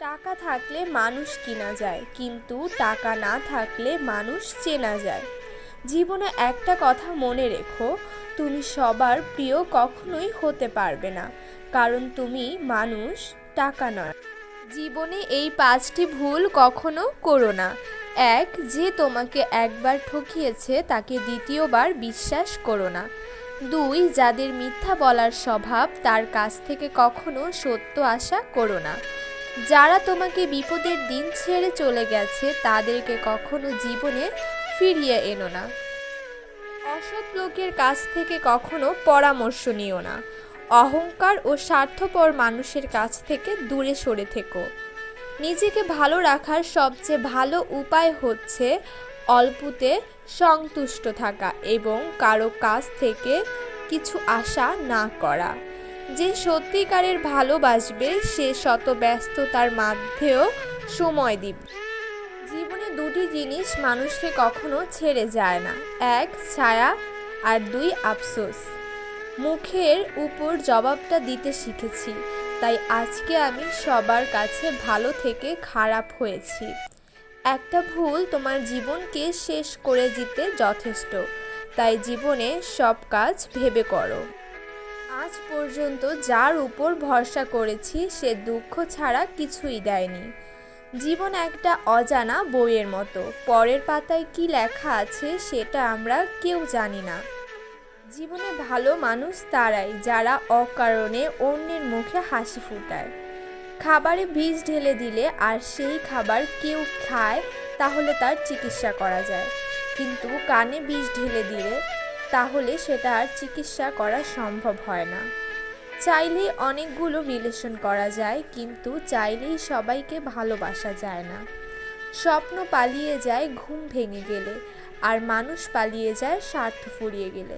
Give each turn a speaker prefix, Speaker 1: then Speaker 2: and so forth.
Speaker 1: টাকা থাকলে মানুষ কিনা যায়, কিন্তু টাকা না থাকলে মানুষ চেনা যায়। জীবনে একটা কথা মনে রেখো, তুমি সবার প্রিয় কখনোই হতে পারবে না, কারণ তুমি মানুষ, টাকা নয়। জীবনে এই পাঁচটি ভুল কখনো করো না। এক, যে তোমাকে একবার ঠকিয়েছে, তাকে দ্বিতীয়বার বিশ্বাস করো না। দুই, যাদের মিথ্যা বলার স্বভাব, তার কাছ থেকে কখনো সত্য আশা করো না। যারা তোমাকে বিপদের দিন ছেড়ে চলে গেছে, তাদেরকে কখনো জীবনে ফিরিয়ে এনো না। অসৎ লোকের কাছ থেকে কখনো পরামর্শ নিও না। অহংকার ও স্বার্থপর মানুষের কাছ থেকে দূরে সরে থেকো। নিজেকে ভালো রাখার সবচেয়ে ভালো উপায় হচ্ছে অল্পতে সন্তুষ্ট থাকা এবং কারও কাছ থেকে কিছু আশা না করা। যে সত্যিকারের ভালোবাসবে, সে শত ব্যস্ততার মধ্যেও সময় দিবে। জীবনে দুটি জিনিস মানুষকে কখনো ছেড়ে যায় না, এক ছায়া আর দুই আফসোস। মুখের উপর জবাবটা দিতে শিখেছি, তাই আজকে আমি সবার কাছে ভালো থেকে খারাপ হয়েছি। একটা ভুল তোমার জীবনকে শেষ করে দিতে যথেষ্ট, তাই জীবনে সব কাজ ভেবে করো। আজ পর্যন্ত যার উপর ভরসা করেছি, সে দুঃখ ছাড়া কিছুই দেয়নি। জীবন একটা অজানা বইয়ের মতো। পরের পাতায় কি লেখা আছে, সেটা আমরা কেউ জানি না। জীবনে ভালো মানুষ তারাই, যারা অকারণে অন্যের মুখে হাসি ফুটায়। খাবারে বিষ ঢেলে দিলে আর সেই খাবার কেউ খায়, তাহলে তার চিকিৎসা করা যায়। কিন্তু কানে বিষ ঢেলে দিলে তাহলে সেটা আর চিকিৎসা করা সম্ভব হয় না। চাইলেই অনেকগুলো রিলেশন করা যায়, কিন্তু চাইলেই সবাইকে ভালোবাসা যায় না। স্বপ্ন পালিয়ে যায়, ঘুম ভেঙে গেলে, আর মানুষ পালিয়ে যায়, স্বার্থ ফুরিয়ে গেলে।